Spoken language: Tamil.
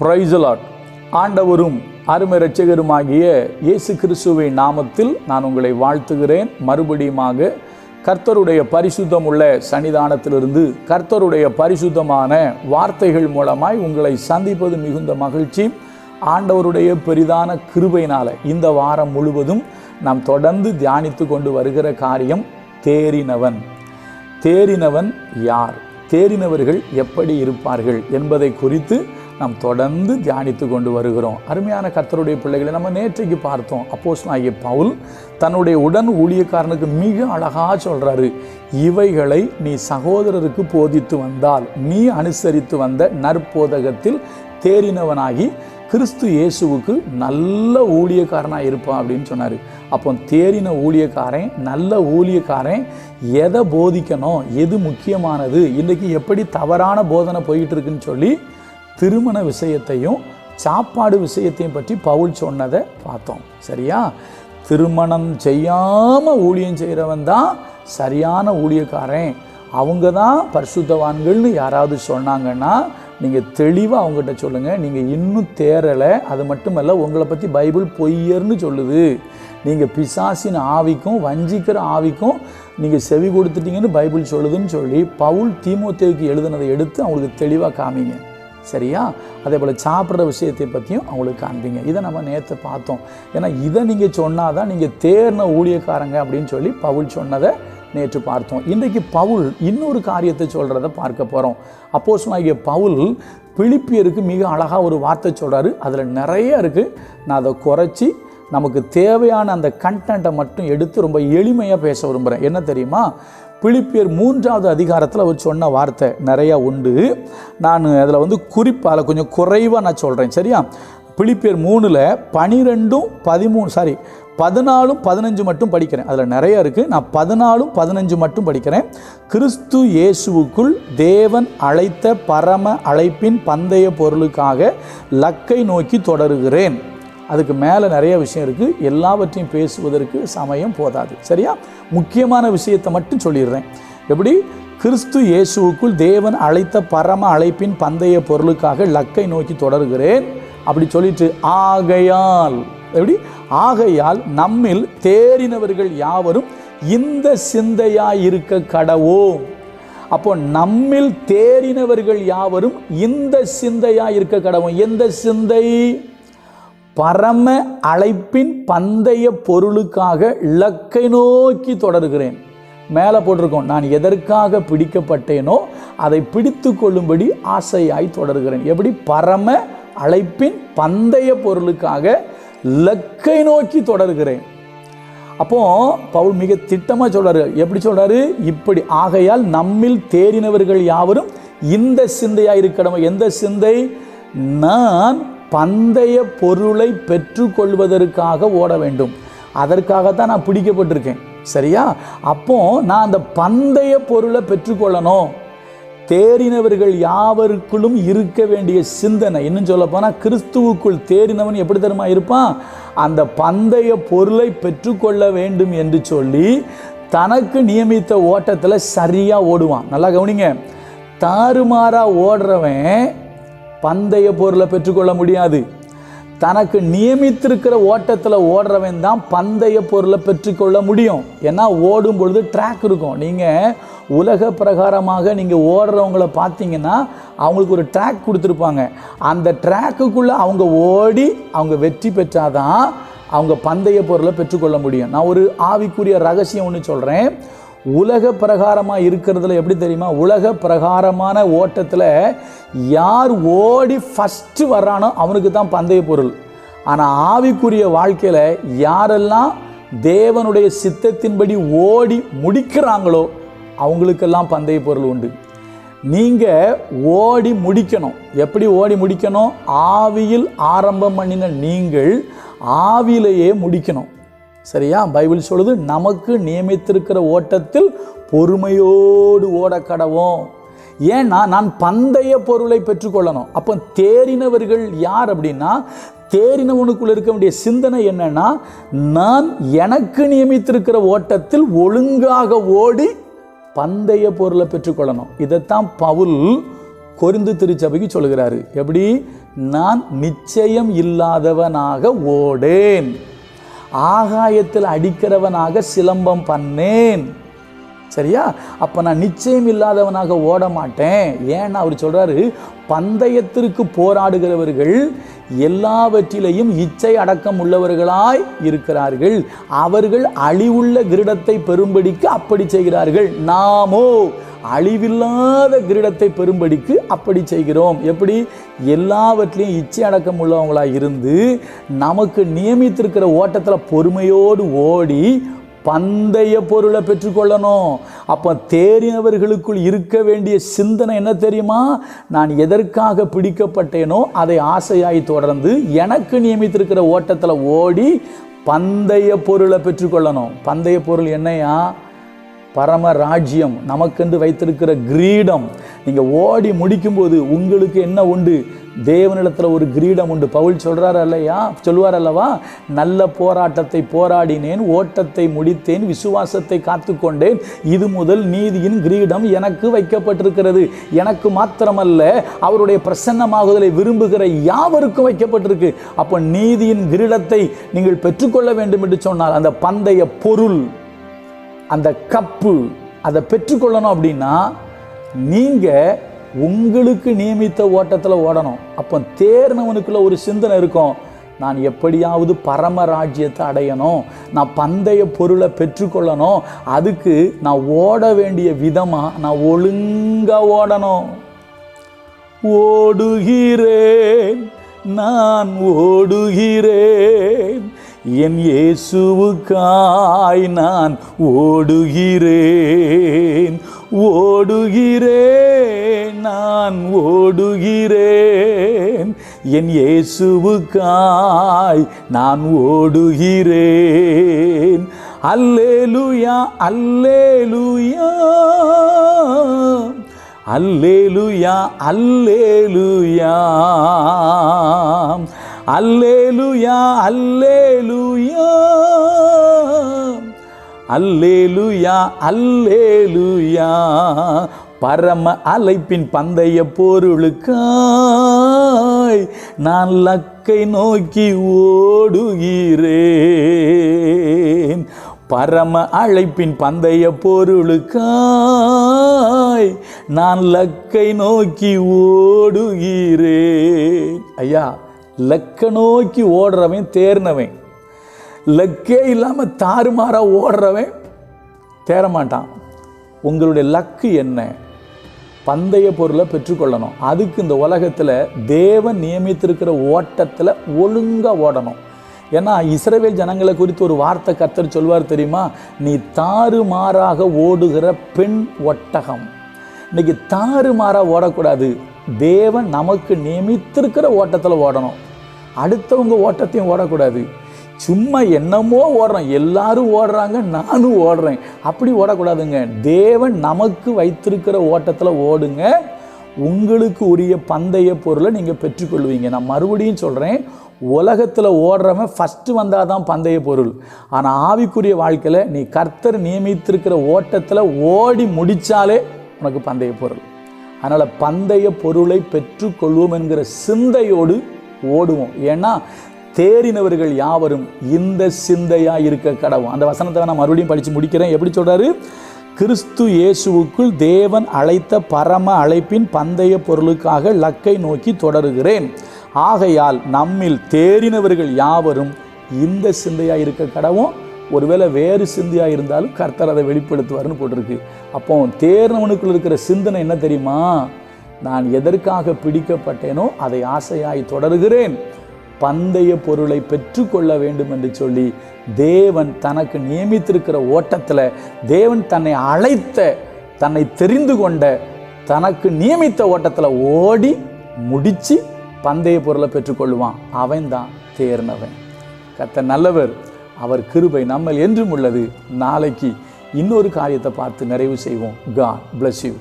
பிரைசலாட் ஆண்டவரும் அருமை இரட்சகருமாகிய இயேசு கிறிஸ்துவின் நாமத்தில் நான் உங்களை வாழ்த்துகிறேன். மறுபடியுமாக கர்த்தருடைய பரிசுத்தம் உள்ள சன்னிதானத்திலிருந்து கர்த்தருடைய பரிசுத்தமான வார்த்தைகள் மூலமாய் உங்களை சந்திப்பது மிகுந்த மகிழ்ச்சி. ஆண்டவருடைய பெரிதான கிருபையினால் இந்த வாரம் முழுவதும் நாம் தொடர்ந்து தியானித்து கொண்டு வருகிற காரியம் தேறினவன். தேறினவன் யார்? தேறினவர்கள் எப்படி இருப்பார்கள் என்பதை குறித்து நாம் தொடர்ந்து தியானித்து கொண்டு வருகிறோம். அருமையான கர்த்தருடைய பிள்ளைகளை நம்ம நேற்றைக்கு பார்த்தோம். அப்போஸ் ஆகிய பவுல் தன்னுடைய உடன் ஊழியக்காரனுக்கு மிக அழகாக சொல்கிறாரு இவைகளை நீ சகோதரருக்கு போதித்து வந்தால் நீ அனுசரித்து வந்த நற்போதகத்தில் தேறினவனாகி கிறிஸ்து இயேசுவுக்கு நல்ல ஊழியக்காரனாக இருப்பான் அப்படின்னு சொன்னார். அப்போ தேறின ஊழியக்காரன் நல்ல ஊழியக்காரன் எதை போதிக்கணும் எது முக்கியமானது இன்றைக்கி எப்படி தவறான போதனை போயிட்டு இருக்குன்னு சொல்லி திருமண விஷயத்தையும் சாப்பாடு விஷயத்தையும் பற்றி பவுல் சொன்னதை பார்த்தோம். சரியா? திருமணம் செய்யாமல் ஊழியம் செய்கிறவன் தான் சரியான ஊழியக்காரன். அவங்க தான் பரிசுத்தவான்கள்னு யாராவது சொன்னாங்கன்னா நீங்கள் தெளிவாக அவங்ககிட்ட சொல்லுங்கள் நீங்கள் இன்னும் தேரலை அது மட்டுமல்ல உங்களை பற்றி பைபிள் பொய்யர்னு சொல்லுது. நீங்கள் பிசாசின் ஆவிக்கும் வஞ்சிக்கிற ஆவிக்கும் நீங்கள் செவி கொடுத்துட்டீங்கன்னு பைபிள் சொல்லுதுன்னு சொல்லி பவுல் தீமோத்தேவுக்கு எழுதுனதை எடுத்து அவங்களுக்கு தெளிவாக காமிங்க. சரியா? அதே போல் சாப்பிட்ற விஷயத்தை பற்றியும் அவங்களுக்கு காண்பீங்க. இதை நம்ம நேற்று பார்த்தோம். ஏன்னா இதை நீங்கள் சொன்னால் தான் நீங்கள் தேர்ன ஊழியக்காரங்க அப்படின்னு சொல்லி பவுல் சொன்னதை நேற்று பார்த்தோம். இன்றைக்கு பவுல் இன்னொரு காரியத்தை சொல்கிறத பார்க்க போகிறோம் அப்போஸ் ஆகிய பவுல் பிழிப்பியருக்கு மிக அழகாக ஒரு வார்த்தை சொல்கிறாரு அதில் நிறைய இருக்குது நான் அதை குறைச்சி நமக்கு தேவையான அந்த கண்டென்ட்டை மட்டும் எடுத்து ரொம்ப எளிமையாக பேச விரும்புகிறேன் என்ன தெரியுமா? பிலிப்பியர் மூன்றாவது அதிகாரத்தில் அவர் சொன்ன வார்த்தை நிறையா உண்டு. நான் அதில் வந்து குறிப்பால் கொஞ்சம் குறைவாக நான் சொல்கிறேன் சரியா? பிலிப்பியர் மூணில் பனிரெண்டும் பதிமூணு சாரி பதினாலும் பதினஞ்சு மட்டும் படிக்கிறேன். அதில் நிறைய இருக்குது நான் பதினாலும் பதினஞ்சு மட்டும் படிக்கிறேன். கிறிஸ்து இயேசுவுக்குள் தேவன் அழைத்த பரம அழைப்பின் பந்தய பொருளுக்காக லக்கை நோக்கி தொடருகிறேன். அதுக்கு மேலே நிறைய விஷயம் இருக்குது எல்லாவற்றையும் பேசுவதற்கு சமயம் போதாது. சரியா? முக்கியமான விஷயத்தை மட்டும் சொல்லிடுறேன். எப்படி? கிறிஸ்து இயேசுவுக்குள் தேவன் அழைத்த பரம அழைப்பின் பந்தய பொருளுக்காக லக்கை நோக்கி தொடர்கிறேன். அப்படி சொல்லிட்டு ஆகையால் எப்படி? ஆகையால் நம்மில் தேறினவர்கள் யாவரும் இந்த சிந்தையாய் இருக்க கடவோம். அப்போ நம்மில் தேறினவர்கள் யாவரும் இந்த சிந்தையாய் இருக்க கடவோம். எந்த சிந்தை? பரம அழைப்பின் பந்தய பொருளுக்காக இலக்கை நோக்கி தொடர்கிறேன். மேலே போட்டிருக்கோம் நான் எதற்காக பிடிக்கப்பட்டேனோ அதை பிடித்து கொள்ளும்படி ஆசையாய் தொடர்கிறேன். எப்படி? பரம அழைப்பின் பந்தய பொருளுக்காக லக்கை நோக்கி தொடர்கிறேன். அப்போ பவுல் மிக திட்டமாக சொல்றாரு. எப்படி சொல்றாரு? இப்படி ஆகையால் நம்மில் தேறினவர்கள் யாவரும் இந்த சிந்தையாக இருக்கணும்? எந்த சிந்தை? நான் பந்தய பொருளை பெற்றுக்கொள்வதற்காக ஓட வேண்டும். அதற்காகத்தான் நான் பிடிக்கப்பட்டிருக்கேன். சரியா? அப்போ நான் அந்த பந்தய பொருளை பெற்றுக்கொள்ளணும். தேறினவர்கள் யாவருக்குள்ளும் இருக்க வேண்டிய சிந்தனை. இன்னும் சொல்ல போனால் கிறிஸ்துவுக்குள் தேறினவன் எப்படி தருமா இருப்பான்? அந்த பந்தய பொருளை பெற்றுக்கொள்ள வேண்டும் என்று சொல்லி தனக்கு நியமித்த ஓட்டத்தில் சரியாக ஓடுவான். நல்லா கவனிங்க. தாறுமாறாக ஓடுறவன் பந்தய பொருளை பெற்றுக்கொள்ள முடியாது. தனக்கு நியமித்திருக்கிற ஓட்டத்தில் ஓடுறவன் தான் பந்தய பொருளை பெற்றுக்கொள்ள முடியும். ஏன்னா ஓடும் பொழுது ட்ராக் இருக்கும். நீங்கள் உலக பிரகாரமாக நீங்கள் ஓடுறவங்கள பார்த்தீங்கன்னா அவங்களுக்கு ஒரு ட்ராக் கொடுத்துருப்பாங்க. அந்த ட்ராக்குக்குள்ளே அவங்க ஓடி அவங்க வெற்றி பெற்றாதான் அவங்க பந்தய பொருளை பெற்றுக்கொள்ள முடியும். நான் ஒரு ஆவிக்குரிய ரகசியம் ஒன்று சொல்கிறேன் உலக பிரகாரமாக இருக்கிறதுல எப்படி தெரியுமா? உலக பிரகாரமான ஓட்டத்தில் யார் ஓடி ஃபஸ்ட்டு வர்றானோ அவனுக்கு தான் பந்தய பொருள். ஆனால் ஆவிக்குரிய வாழ்க்கையில் யாரெல்லாம் தேவனுடைய சித்தத்தின்படி ஓடி முடிக்கிறாங்களோ அவங்களுக்கெல்லாம் பந்தய பொருள் உண்டு. நீங்கள் ஓடி முடிக்கணும். எப்படி ஓடி முடிக்கணும்? ஆவியில் ஆரம்பம் பண்ணின நீங்கள் ஆவியிலேயே முடிக்கணும். சரியா? பைபிள் சொல்லுது நமக்கு நியமித்திருக்கிற ஓட்டத்தில் பொறுமையோடு ஓட கடவோம். ஏன்னா நான் பந்தய பொருளை பெற்றுக்கொள்ளணும். அப்போ தேறினவர்கள் யார் அப்படின்னா தேறினவனுக்குள்ள இருக்க வேண்டிய சிந்தனை என்னன்னா நான் எனக்கு நியமித்திருக்கிற ஓட்டத்தில் ஒழுங்காக ஓடி பந்தய பொருளை பெற்றுக்கொள்ளணும். இதைத்தான் பவுல் கொரிந்து திருச்சபைக்கு சொல்கிறாரு எப்படி? நான் நிச்சயம் இல்லாதவனாக ஓடேன். ஆகாயத்தில் அடிக்கிறவனாக சிலம்பம் பண்ணேன். சரியா? அப்போ நான் நிச்சயம் இல்லாதவனாக ஓட மாட்டேன் ஏன்னா அவர் சொல்கிறாரு பந்தயத்திற்கு போராடுகிறவர்கள் எல்லாவற்றிலையும் இச்சை அடக்கம் உள்ளவர்களாய் இருக்கிறார்கள். அவர்கள் அழிவுள்ள கிரீடத்தை பெறும்படிக்கு அப்படி செய்கிறார்கள். நாமோ அழிவில்லாத கிரீடத்தை பெறும்படிக்கு அப்படி செய்கிறோம். எப்படி? எல்லாவற்றிலையும் இச்சை அடக்கம் உள்ளவங்களாக இருந்து நமக்கு நியமித்திருக்கிற ஓட்டத்தில் பொறுமையோடு ஓடி பந்தய பொருளை பெற்றுக்கொள்ளணும். அப்போ தேறினவர்களுக்குள் இருக்க வேண்டிய சிந்தனை என்ன தெரியுமா? நான் எதற்காக பிடிக்கப்பட்டேனோ அதை ஆசையாய் தொடர்ந்து எனக்கு நியமித்திருக்கிற ஓட்டத்தில் ஓடி பந்தய பொருளை பெற்றுக்கொள்ளணும். பந்தய பொருள் என்னையா? பரம ராஜ்யம் நமக்கென்று வைத்திருக்கிற கிரீடம். நீங்கள் ஓடி முடிக்கும்போது உங்களுக்கு என்ன உண்டு? தேவனிடத்தில் ஒரு கிரீடம் உண்டு. பவுல் சொல்கிறார் அல்லையா? சொல்லுவார் அல்லவா? நல்ல போராட்டத்தை போராடினேன் ஓட்டத்தை முடித்தேன் விசுவாசத்தை காத்துக்கொண்டேன். இது முதல் நீதியின் கிரீடம் எனக்கு வைக்கப்பட்டிருக்கிறது. எனக்கு மாத்திரமல்ல அவருடைய பிரசன்னமாகுதலை விரும்புகிற யாவருக்கும் வைக்கப்பட்டிருக்கு. அப்போ நீதியின் கிரீடத்தை நீங்கள் பெற்றுக்கொள்ள வேண்டும் என்று சொன்னால் அந்த பந்தய பொருள். அந்த கப்பு அதை பெற்றுக்கொள்ளணும் அப்படின்னா நீங்கள் உங்களுக்கு நியமித்த ஓட்டத்தில் ஓடணும். அப்போ தேர்னவனுக்குள்ள ஒரு சிந்தனை இருக்கும். நான் எப்படியாவது பரமராஜ்யத்தை அடையணும். நான் பந்தய பொருளை பெற்றுக்கொள்ளணும். அதுக்கு நான் ஓட வேண்டிய விதமாக நான் ஒழுங்காக ஓடணும். ஓடுகிறேன் நான் ஓடுகிறேன். என் இயேசுவுக்காய் நான் ஓடுகிறேன் ஓடுகிறேன் நான் ஓடுகிறேன். என் இயேசுவுக்காய் நான் ஓடுகிறேன். அல்லேலுயா அல்லேலுயா அல்லேலுயா அல்லேலுயா. அல்லேலுயா அல்லேலுயா. அல்லேலுயா அல்லேலுயா. பரம அலைப்பின் பந்தய பொருளுக்காய் நான் லக்கை நோக்கி ஓடுகிறேன். பரம அழைப்பின் பந்தய பொருளுக்காய் நான் லக்கை நோக்கி ஓடுகிறேன். ஐயா லக்க நோக்கி ஓடுறவன் தேர்னவன் லக்கே இல்லாமல் தாறுமாறாக ஓடுறவன் தேரமாட்டான் உங்களுடைய லக்கு என்ன? பந்தய பொருளை பெற்றுக்கொள்ளணும். அதுக்கு இந்த உலகத்தில் தேவன் நியமித்திருக்கிற ஓட்டத்தில் ஒழுங்காக ஓடணும். ஏன்னா இஸ்ரவேல் ஜனங்களை குறித்து ஒரு வார்த்தை கத்தர் சொல்வார் தெரியுமா? நீ தாறுமாறாக ஓடுகிற பெண் ஒட்டகம். இன்னைக்கு தாறுமாறாக ஓடக்கூடாது. தேவன் நமக்கு நியமித்திருக்கிற ஓட்டத்தில் ஓடணும். அடுத்தவங்க ஓட்டத்தையும் ஓடக்கூடாது. சும்மா என்னமோ ஓடுறோம். எல்லாரும் ஓடுறாங்க நானும் ஓடுறேன். அப்படி ஓடக்கூடாதுங்க. தேவன் நமக்கு வைத்திருக்கிற ஓட்டத்தில் ஓடுங்க. உங்களுக்கு உரிய பந்தய பொருளை நீங்கள் பெற்றுக்கொள்வீங்க. நான் மறுபடியும் சொல்கிறேன் உலகத்தில் ஓடுறவன் ஃபஸ்ட்டு வந்தால் தான் பந்தய பொருள். ஆனால் ஆவிக்குரிய வாழ்க்கையில் நீ கர்த்தர் நியமித்திருக்கிற ஓட்டத்தில் ஓடி முடித்தாலே உனக்கு பந்தய பொருள். அதனால் பந்தய பொருளை பெற்றுக்கொள்வோம் என்கிற சிந்தையோடு ஓடுவோம். ஏன்னா தேறினவர்கள் யாவரும் இந்த சிந்தையாக இருக்க கடவும் அந்த வசனத்தை நான் மறுபடியும் படித்து முடிக்கிறேன். எப்படி சொல்கிறாரு கிறிஸ்து இயேசுவுக்குள் தேவன் அழைத்த பரம அழைப்பின் பந்தய பொருளுக்காக லக்கை நோக்கி தொடருகிறேன். ஆகையால் நம்மில் தேறினவர்கள் யாவரும் இந்த சிந்தையாக இருக்க கடவும் ஒருவேளை வேறு சிந்தையாக இருந்தாலும் கர்த்தர் அதை வெளிப்படுத்துவார்னு போட்டிருக்கு. அப்போ தேர்னவனுக்குள்ள இருக்கிற சிந்தனை என்ன தெரியுமா? நான் எதற்காக பிடிக்கப்பட்டேனோ அதை ஆசையாய் தொடருகிறேன். பந்தய பொருளை பெற்றுக்கொள்ள வேண்டும் என்று சொல்லி தேவன் தனக்கு நியமித்திருக்கிற ஓட்டத்தில் தேவன் தன்னை அழைத்த தன்னை தெரிந்து கொண்ட தனக்கு நியமித்த ஓட்டத்தில் ஓடி முடித்து பந்தய பொருளை பெற்றுக்கொள்வான் அவன்தான் தேர்னவன். கத்த நல்லவர். அவர் கிருபை நம்மள் என்றும் உள்ளது. நாளைக்கு இன்னொரு காரியத்தை பார்த்து நிறைவு செய்வோம். God bless you